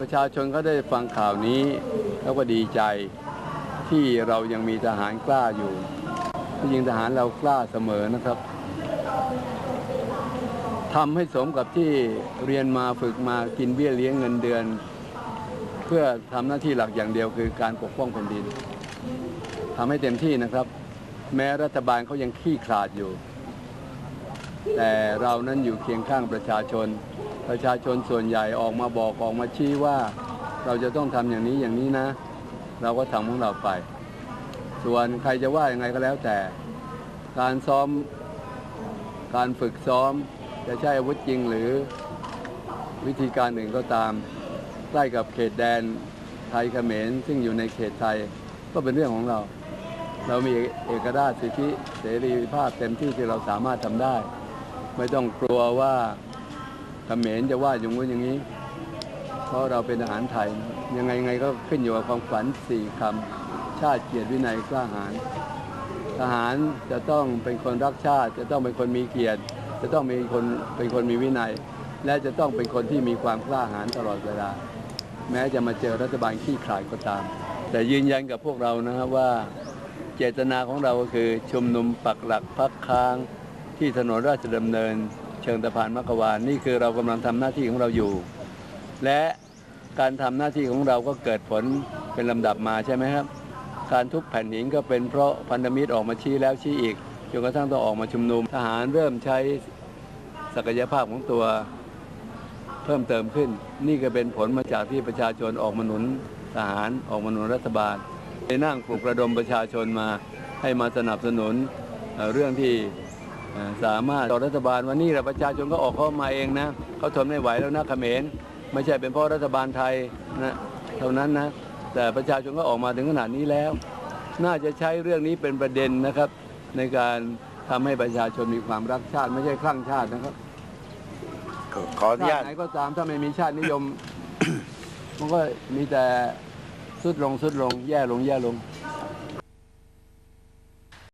ประชาชนก็ได้ฟังข่าวนี้แล้วก็ดีใจที่เรายังมีทหารกล้าอยู่ที่จริงทหารเรากล้าเสมอนะครับทำให้สมกับที่เรียนมาฝึกมากินเบี้ยเลี้ยงเงินเดือน เพื่อทำหน้าที่หลักอย่างเดียวคือการปกป้องแผ่นดินทำให้เต็มที่นะครับ แม้รัฐบาลเขายังขี้ขลาดอยู่ แต่เรานั้นอยู่เคียงข้างประชาชน ประชาชนส่วนใหญ่ออกมาบอกออกมาชี้ว่าเราจะต้องทำอย่างนี้อย่างนี้นะ เราก็ทำของเราไป ส่วนใครจะว่ายังไงก็แล้วแต่ การซ้อมการฝึกซ้อมจะใช้อาวุธจริงหรือวิธีการหนึ่งก็ตามใกล้กับเขตแดนไทยเขมรซึ่งอยู่ในเขตไทยก็เป็นเรื่องของเรา เรามีเอกราชสิทธิเสรีภาพเต็มที่ที่เราสามารถทำได้ ไม่ต้องกลัวว่า เขมรจะว่าอย่างงู้นอย่างนี้ เพราะเราเป็นทหารไทย ยังไงไงก็ขึ้นอยู่กับความฝันสี่คำชาติเกียรติวินัยกล้าหาญทหารจะต้องเป็นคนรักชาติ จะต้องเป็นคนมีเกียรติ จะต้องเป็นคนเป็นคนมีวินัย และจะต้องเป็นคนที่มีความกล้าหาญตลอดเวลา แม้จะมาเจอรัฐบาลขี้ขลาดก็ตาม แต่ยืนยันกับพวกเรานะครับว่าเจตนาของเราก็คือชุมนุมปักหลักพักค้างที่ถนนราชดำเนิน ชิงสะพานมักกะวานนี่คือเรากำลังทำหน้าที่ของเราอยู่ และการทำหน้าที่ของเราก็เกิดผลเป็นลำดับมาใช่ไหมครับ การทุบแผ่นหินก็เป็นเพราะพันธมิตรออกมาชี้แล้วชี้อีกจนกระทั่งต้องออกมาชุมนุมทหารเริ่มใช้ศักยภาพของตัวเพิ่มเติมขึ้น นี่ก็เป็นผลมาจากที่ประชาชนออกมาหนุนทหารออกมาหนุนรัฐบาลไปนั่งปลุกระดมประชาชนมาให้มาสนับสนุนเรื่องที่ สามารถต่อรัฐบาลวันนี้แหละประชาชนก็ออกเข้ามาเองนะเขาทนไม่ไหวแล้วนะเขมรไม่ใช่เป็นเพราะรัฐบาลไทยนะเท่านั้นนะแต่ประชาชนก็ออกมาถึงขนาดนี้แล้ว น่าจะใช้เรื่องนี้เป็นประเด็นนะครับ ในการทำให้ประชาชนมีความรักชาติไม่ใช่คลั่งชาตินะครับขออนุญาชาตติไหนก็ตามถ้าไม่มีชาตินิยม มันก็มีแต่สุดลงสุดลงแย่ลงแย่ลง